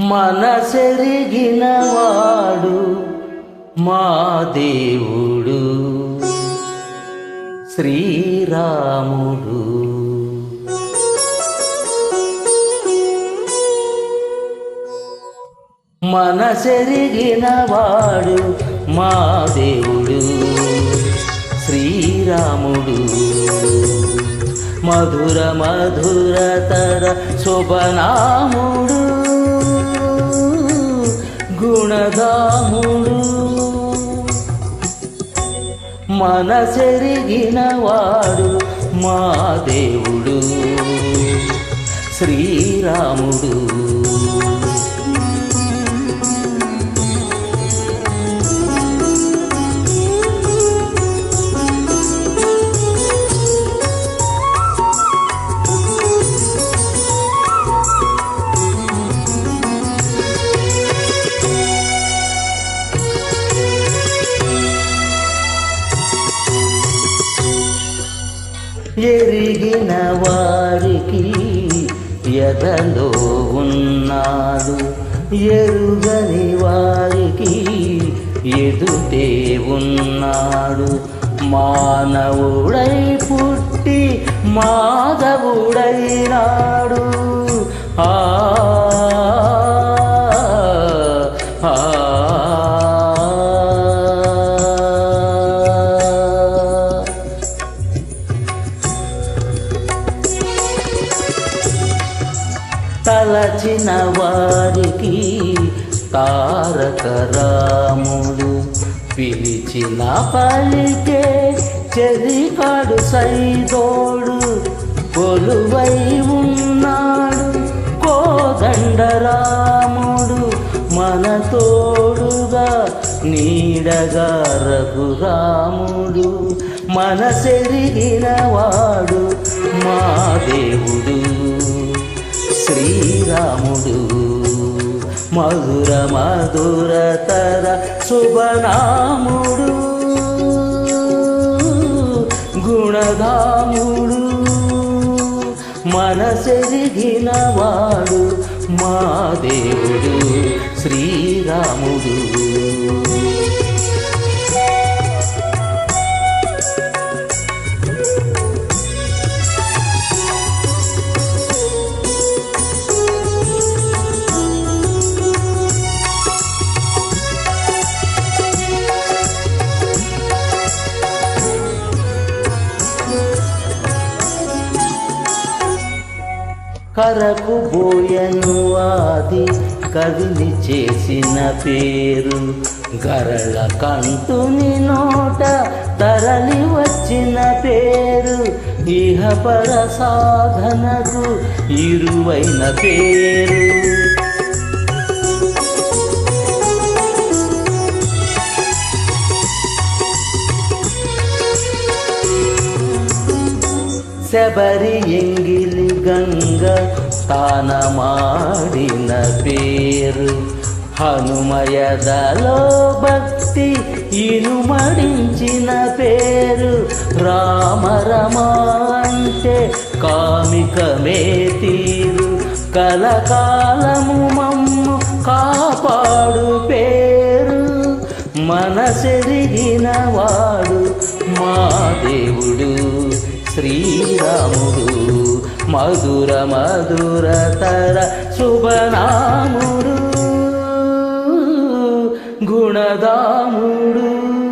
మనసెరిగిన వాడు మా దేవుడు. శ్రీరాముడు. మనసెరిగిన వాడు మా దేవుడు. శ్రీరాముడు. మధుర మధురతర శుభనాముడు. మనసెరిగిన వాడు మా దేవుడు. శ్రీరాముడు. ఎరిగిన వారికి ఎదలో ఉన్నాడు. ఎరుగని వారికి ఎదుటే ఉన్నాడు. మానవుడై పుట్టి మాధవుడైనాడు. తలచిన వారికి తారక రాముడు పిలిచిన పలికే చెరికాడు సైదోడు కొలువై ఉన్నాడు. కోదండరాముడు మన తోడుగా నీడగా రఘురాముడు మనసెరిగిన వాడు మా దేవుడు. శ్రీరాముడు. మధుర మధురతర శుభనాముడు. గుణధాముడు మనసెరిగిన వాడు మా దేవుడు శ్రీరాముడు. కరకు బోయను ఆది కదిలి చేసిన పేరు. గరళ కంటుని నోట తరలి వచ్చిన పేరు. ఇహపర సాధనకు ఇరువైన పేరు. శబరి ఎంగిలి గంగ తానమాడిన పేరు. హనుమయదలో భక్తి ఇనుమడించిన పేరు. రామరమ అంటే కామికమే తీరు కలకాలము మమ్ము కాపాడు పేరు. మనసెరిగిన వాడు మా దేవుడు. శ్రీరాముడు. మధుర మధురతర శుభనాముడు. గుణదాముడు.